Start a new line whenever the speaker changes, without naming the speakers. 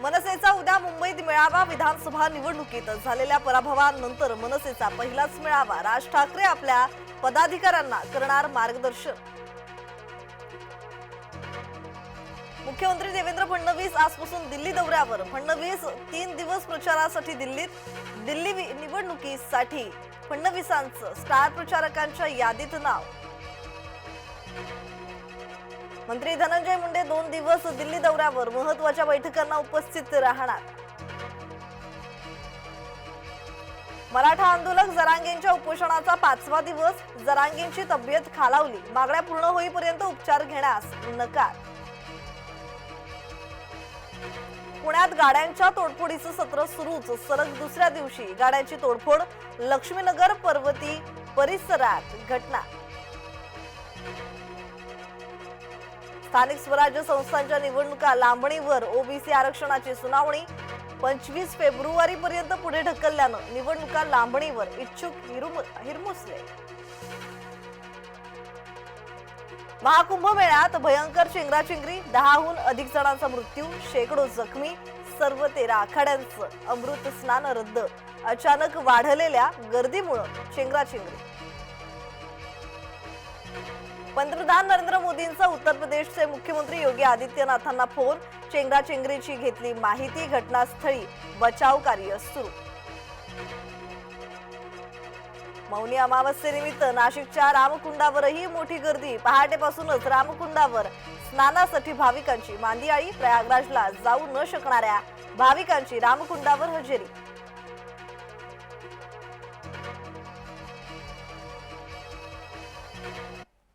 मनसेचा उद्या मुंबईत मेळावा विधानसभा निवडणुकीत झालेल्या पराभवानंतर मनसेचा पहिलाच मेळावा. राज ठाकरे आपल्या पदाधिकाऱ्यांना करणार मार्गदर्शन. मुख्यमंत्री देवेंद्र फडणवीस आजपासून दिल्ली दौऱ्यावर. फडणवीस तीन दिवस प्रचारासाठी दिल्लीत दिल्ली निवडणुकीसाठी फडणवीसांचं स्टार प्रचारकांच्या यादीत नाव. मंत्री धनंजय मुंडे दोन दिवस दिल्ली दौऱ्यावर महत्त्वाच्या बैठकांना उपस्थित राहणार. मराठा आंदोलक जरांगेंच्या उपोषणाचा पाचवा दिवस जरांगेंची तब्येत खालावली मागण्या पूर्ण होईपर्यंत उपचार घेण्यास नकार. पुण्यात गाड्यांच्या तोडफोडीचं सत्र सुरूच सलग दुसऱ्या दिवशी गाड्यांची तोडफोड लक्ष्मीनगर पर्वती परिसरात घटना. स्थानिक स्वराज्य संस्थांच्या निवडणुका लांबणीवर ओबीसी आरक्षणाची सुनावणी पंचवीस फेब्रुवारी पर्यंत पुढे ढकलल्यानं निवडणुका लांबणीवर इच्छुक हिरमुसले. महाकुंभ मेळ्यात भयंकर चेंगराचेंगरी दहाहून अधिक जणांचा मृत्यू शेकडो जखमी सर्व तेरा आखाड्यांचं अमृत स्नान रद्द. अचानक वाढलेल्या गर्दीमुळं चेंगराचेंगरी पंतप्रधान नरेंद्र मोदींचा उत्तर प्रदेशचे मुख्यमंत्री योगी आदित्यनाथांना फोन. चेंगराचेंगरीची घेतली माहिती घटनास्थळी बचाव कार्य सुरू. मौनी अमावस्येनिमित्त नाशिकच्या रामकुंडावरही मोठी गर्दी. पहाटेपासूनच रामकुंडावर स्नानासाठी भाविकांची मांदियाळी. प्रयागराजला जाऊ न शकणाऱ्या भाविकांची रामकुंडावर हजेरी.